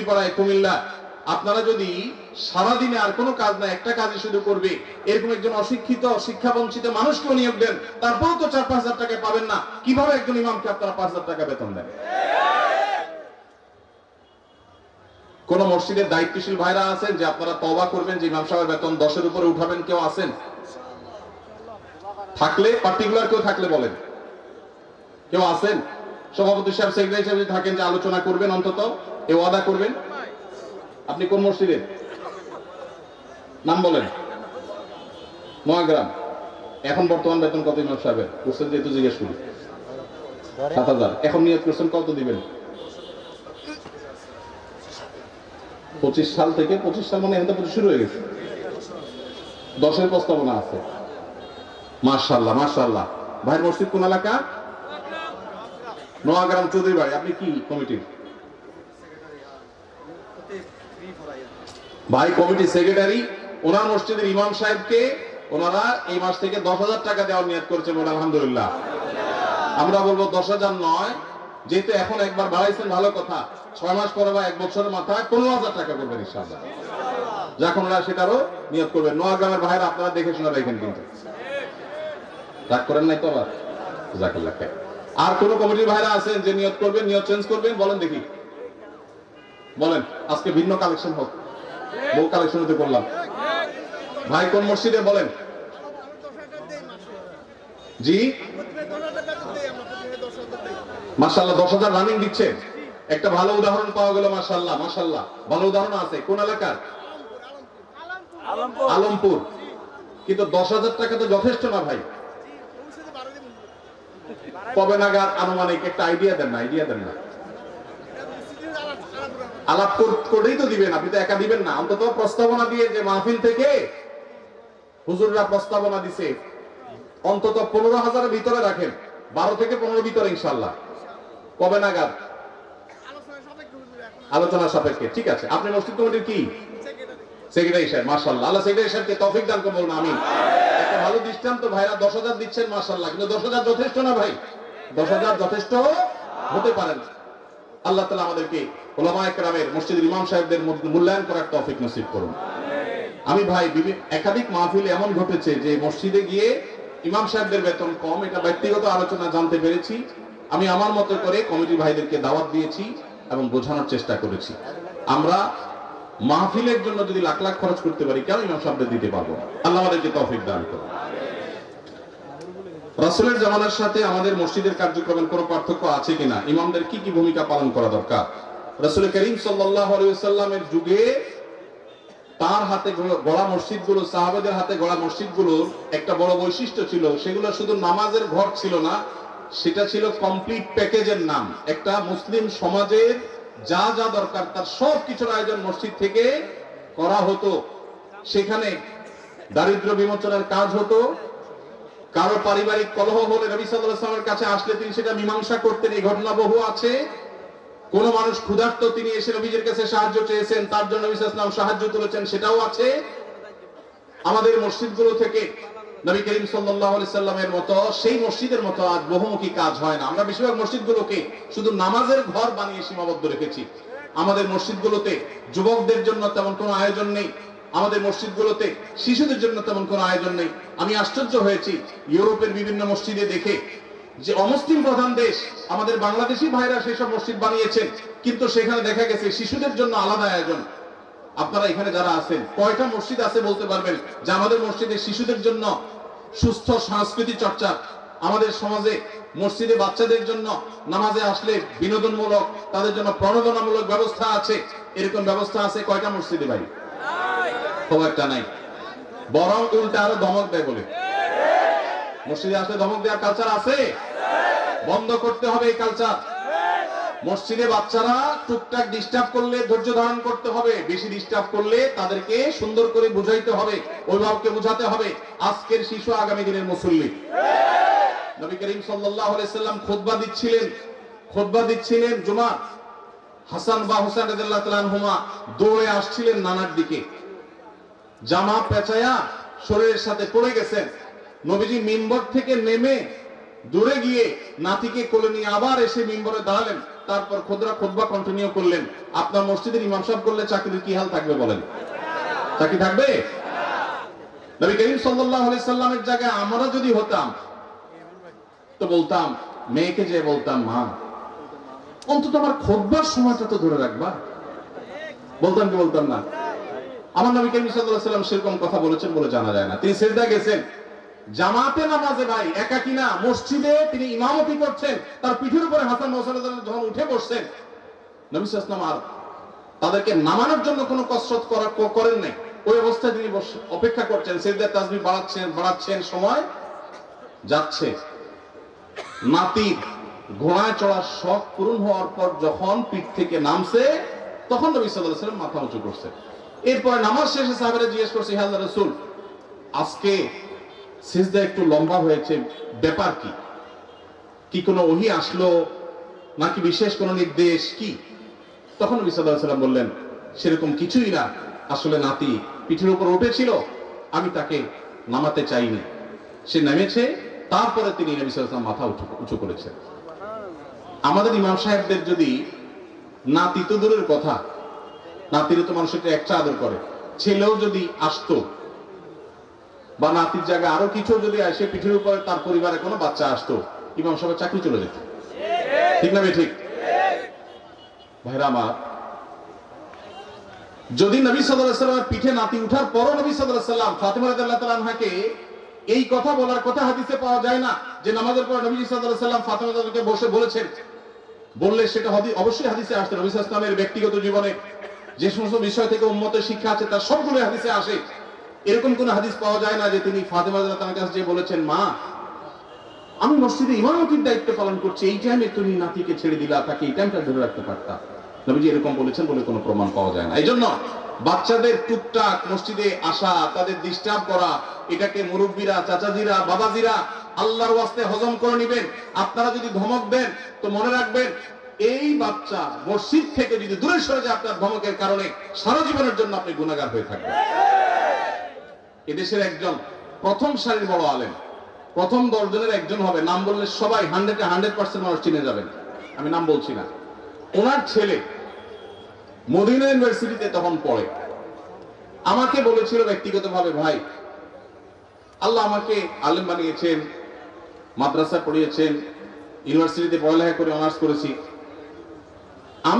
টুঙ্গিপাড়ায় কুমিল্লা। আপনারা যদি সারাদিনে আর কোনো কাজ না, একটা কাজই শুধু করবে। এরকম একজন অশিক্ষিত শিক্ষা বঞ্চিত মানুষকেও নিয়োগ দেন, তারপরেও তো চার, পাঁচ টাকা পাবেন না। কীভাবে একজন ইমামকে আপনারা পাঁচ হাজার টাকা বেতন দেন? কোন মসজিদের দায়িত্বশীল ভাইরা আছেন যে আপনারা তবা করবেন, যে ইমাম সাহেবের বেতন দশের উপরে উঠাবেন, কেউ আছেন? থাকলে পার্টিকুলার কেউ থাকলে বলেন। কেউ আছেন? সভাপতি সাহেব সেক্রেটারি সাহেব থাকেন যে আলোচনা করবেন অন্তত। এ ওয়াদা করবেন আপনি কোন মসজিদের নাম বলেন নোয়াগ্রাম এখন বর্তমান বেতন কত ইমাম সাহেবের কোশ্চেন যেহেতু জিজ্ঞেস করি সাত হাজার এখন নিয়োগ করছেন কত দিবেন পঁচিশ সাল থেকে পঁচিশ সাল মানে এখন শুরু হয়ে গেছে দশের প্রস্তাবনা আছে মার্শাল্লাহ মার্শাল্লাহ ভাইয়ের মসজিদ কোন এলাকা নোয়াগ্রাম চৌধুরী বাড়ি আপনি কি কমিটির ভাই কমিটি সেক্রেটারি ওনার মসজিদের ইমাম সাহেবকে ওনারা এই মাস থেকে দশ হাজার টাকা দেওয়ার নিয়াদ করেছেন বলে আলহামদুলিল্লাহ। আমরা বলব দশ হাজার নয়, যেহেতু এখন একবার বাড়াইছেন, ভালো কথা। ছয় মাস পরে বা এক বছরের মাথায় পনেরো হাজার টাকা করবেন যখন ওরা সেটারও নিয়োগ করবেন। নোয়াগ্রামের ভাইরা আপনারা দেখে শোনা রাখেন কিন্তু। রাগ করেন নাই তো আবার? আর কোন কমিটির ভাইরা আছেন যে নিয়োগ করবেন নিয়োগ চেঞ্জ করবেন? বলেন দেখি। বলেন আজকে ভিন্ন কালেকশন হোক। বহু কালেকশন হতে করলাম ভাই কোন মসজিদে বলেন? জি? মাসাল্লাহ দশ হাজার রানিং দিচ্ছে। একটা ভালো উদাহরণ পাওয়া গেল মাসাল্লাহ মাসাল্লাহ ভালো উদাহরণ আছে কোন এলাকার? আলমপুর। কিন্তু দশ হাজার টাকা তো যথেষ্ট না ভাই। কবে নাগাদ আনুমানিক একটা আইডিয়া দেন না আইডিয়া দেন না। আলাপ কর- করেই তো দিবেন আপনি তো একা দিবেন না। অন্তত প্রস্তাবনা দিয়ে যে মাহফিল থেকে হুজুররা প্রস্তাবনা দিছে অন্তত পনেরো হাজারের ভিতরে রাখেন বারো থেকে পনেরো ভিতরে ইনশাল্লাহ কবে নাগাদ? আলোচনা সাপেক্ষে ঠিক আছে। আপনি মসজিদ কমিটির কি? সেক্রেটারি সাহেব মার্শাল্লাহ আল্লাহ সেক্রেটারি সাহেবকে তৌফিক দান করব না আমি একটা ভালো দৃষ্টান্ত ভাইরা দশ হাজার দিচ্ছেন মার্শাল্লাহ কিন্তু দশ হাজার যথেষ্ট না ভাই? দশ হাজার যথেষ্ট হতে পারেন আল্লাহ তালা আমাদেরকে ওলামা একরামের মসজিদের ইমাম সাহেবদের মূল্যায়ন করার তৌফিক নসিব করুন। আমি ভাই একাধিক মাহফিল এমন ঘটেছে যে মসজিদে গিয়ে ইমাম সাহেবদের বেতন কম, এটা ব্যক্তিগত আলোচনা জানতে পেরেছি। আমি আমার মতো করে কমিটি ভাইদেরকে দাওয়াত দিয়েছি এবং বোঝানোর চেষ্টা করেছি। আমরা মাহফিলের জন্য যদি লাখ লাখ খরচ করতে পারি, কেন ইমাম সাহেবদের দিতে পারব আল্লাহ আমাদেরকে তৌফিক দান করুন। রাসূলের জামানার সাথে আমাদের মসজিদের কার্যক্রমের কোনো পার্থক্য আছে কিনা? ইমামদের কি কি ভূমিকা পালন করা দরকার? রাসূল করিম ওয়াসাল্লামের যুগে তার হাতে গড়া মসজিদগুলো, সাহাবেদের হাতে গড়া মসজিদ মসজিদগুলোর একটা বড় বৈশিষ্ট্য ছিল, সেগুলো শুধু নামাজের ঘর ছিল না, সেটা ছিল কমপ্লিট প্যাকেজের নাম। একটা মুসলিম সমাজের যা যা দরকার তার সব কিছুর আয়োজন মসজিদ থেকে করা হতো। সেখানে দারিদ্র বিমোচনের কাজ হতো কারও পারিবারিক কলহ হলে নবী ওয়াসাল্লামের কাছে আসলে তিনি সেটা মীমাংসা করতেন, এই ঘটনা বহু আছে। কোন মানুষ ক্ষুধার্ত, তিনি এসে নবীজের কাছে সাহায্য চেয়েছেন, তার জন্য নবী সাহায্য তুলেছেন, সেটাও আছে। আমাদের মসজিদগুলো থেকে নবী করিম সাল্লামের মতো, সেই মসজিদের মতো আজ বহুমুখী কাজ হয় না। আমরা বেশিরভাগ মসজিদগুলোকে শুধু নামাজের ঘর বানিয়ে সীমাবদ্ধ রেখেছি। আমাদের মসজিদগুলোতে যুবকদের জন্য তেমন কোনো আয়োজন নেই। আমাদের মসজিদগুলোতে শিশুদের জন্য তেমন কোনো আয়োজন নেই। আমি আশ্চর্য হয়েছি ইউরোপের বিভিন্ন মসজিদে দেখে যে অমুসলিম প্রধান দেশ আমাদের বাংলাদেশি ভাইরা সেসব মসজিদ বানিয়েছেন, কিন্তু সেখানে দেখা গেছে শিশুদের জন্য আলাদা আয়োজন। আপনারা এখানে যারা আছেন, কয়টা মসজিদ আছে বলতে পারবেন যে আমাদের মসজিদে শিশুদের জন্য সুস্থ সংস্কৃতি চর্চা, আমাদের সমাজে মসজিদে বাচ্চাদের জন্য নামাজে আসলে বিনোদনমূলক, তাদের জন্য প্রণোদনামূলক ব্যবস্থা আছে? এরকম ব্যবস্থা আছে কয়টা মসজিদে ভাই? খুব একটা নাই। বরং উল্টা আরও ধমক দেয় বলে। মসজিদে আসলে ধমক দেওয়ার কালচার আছে? বন্ধ করতে হবে এই কালচার মসজিদে বাচ্চারা টুকটাক ডিস্টার্ব করলে, ধৈর্য ধারণ করতে হবে। বেশি ডিস্টার্ব করলে তাদেরকে সুন্দর করে বুঝাইতে হবে, অভিভাবককে বুঝাতে হবে, আজকের শিশু আগামী দিনের মুসল্লি। নবী করিম সাল্লাল্লাহু আলাইহি সাল্লাম খুতবা দিচ্ছিলেন। খুতবা দিচ্ছিলেন জুমা। হাসান বা হুসাইন রাদিয়াল্লাহু তাআলা আনহুমা দৌড়ে আসছিলেন নানার দিকে। জামা পেঁচায়া শরীরের সাথে পড়ে গেছেন। নবীজি মিম্বর থেকে নেমে দূরে গিয়ে নাতিকে কোলে নিয়ে আবার এসে মিম্বরে দাঁড়ালেন। তারপর খুদরা খুতবা কন্টিনিউ করলেন। আপনার মসজিদের ইমাম সাহেব করলে চাকরির কি হাল থাকবে বলেন? চাকরি থাকবে? নবী করিম সাল্লাল্লাহু আলাইহি সাল্লামের জায়গায় আমরা যদি হতাম, তো বলতাম, মেয়েকে যে বলতাম, মা, অন্তত আমার খোদবার সময়টা তো ধরে রাখবা। বলতাম কি বলতাম না? আমার নবী করিম সাল্লাম সেরকম কথা বলেছেন বলে জানা যায় না। তিনি সেজদা গেছেন। জামাতে নামাজে ভাই একা কিনা মসজিদে তিনি ইমামতি করছেন, তার পিঠের উপরে হাসান মোসাল্লাহ যখন উঠে বসছেন, নবী সাল্লাম আর তাদেরকে নামানোর জন্য কোনো কসরত করা করেন নাই। ওই অবস্থায় তিনি অপেক্ষা করছেন সেজদার তাসবি বাড়াচ্ছেন বাড়াচ্ছেন, সময় যাচ্ছে। নাতির ঘোড়ায় চড়ার শখ পূরণ হওয়ার পর যখন পিঠ থেকে নামছে, তখন নবী আলাইহি সাল্লাম মাথা উঁচু করছে এরপর নামাজ শেষে সাহাবেরা জিজ্ঞেস করছে ইয়া আল্লাহর রাসূল, আজকে সিজদা একটু লম্বা হয়েছে, ব্যাপার কি? কি কোনো ওহি আসলো? নাকি বিশেষ কোনো নির্দেশ কি? তখন নবী সাল্লাল্লাহু আলাইহি বললেন, সেরকম কিছুই না। আসলে নাতি পিঠের উপর উঠেছিল, আমি তাকে নামাতে চাইনি। সে নেমেছে, তারপরে তিনি নবী সাল্লাম মাথা উঁচু উঁচু করেছেন। আমাদের ইমাম সাহেবদের যদি নাতি তো দূরের কথা নাতির তো মানুষকে একটা আদর করে। ছেলেও যদি আসতো, বা নাতির জায়গায় আরও কিছু যদি আসে পিঠের উপরে তার পরিবারে কোনো বাচ্চা আসতো, ইমাম সাহেবের চাকরি চলে যেত। ঠিক না ঠিক ভাইরা আমার, যদি নবী সাল্লামের পিঠে নাতি উঠার পরও নবী সাল্লাম ফাতিমা তাআলা এই কথা বলার কথা হাদিসে পাওয়া যায় না, যে নামাজের পর নবী সাল্লাম ফাতিমা বসে বলেছেন। বললে সেটা অবশ্যই হাদিসে আসছে, নবী সাল্লামের ব্যক্তিগত জীবনে যে সমস্ত বিষয় থেকে উম্মতের শিক্ষা আছে, তার সবগুলো হাদিসে আসে। এরকম কোন হাদিস পাওয়া যায় না যে তিনি ফাতেমা তাআলার কাছে যে বলেছেন, মা, আমি মসজিদে ইমামতির দায়িত্ব পালন করছি, এই টাইমে তুমি নাতিকে ছেড়ে দিলা তাকে এই টাইমটা ধরে রাখতে পারতা। নবীজি এরকম বলেছেন বলে কোনো প্রমাণ পাওয়া যায় না। এই জন্য বাচ্চাদের টুকটাক মসজিদে আসা, তাদের ডিস্টার্ব করা, এটাকে মুরব্বীরা, চাচাজিরা, বাবাজিরা আল্লাহর ওয়াস্তে হজম করে নেবেন। আপনারা যদি ধমক দেন, তো মনে রাখবেন এই বাচ্চা মসজিদ থেকে যদি দূরে সরে যায় আপনার ধমকের কারণে, সারা জীবনের জন্য আপনি গুণাগার হয়ে থাকবেন। এদেশের একজন প্রথম সারির বড় আলেম, প্রথম দশজনের একজন হবে। নাম বললে সবাই হান্ড্রেডে হান্ড্রেড পার্সেন্ট মানুষ চিনে যাবেন। আমি নাম বলছি না। ওনার ছেলে মদিনা ইউনিভার্সিটিতে তখন পড়ে। আমাকে বলেছিল ব্যক্তিগতভাবে, ভাই, আল্লাহ আমাকে আলেম বানিয়েছেন, মাদ্রাসা পড়িয়েছেন, ইউনিভার্সিটিতে পড়ালেখা করে অনার্স করেছি।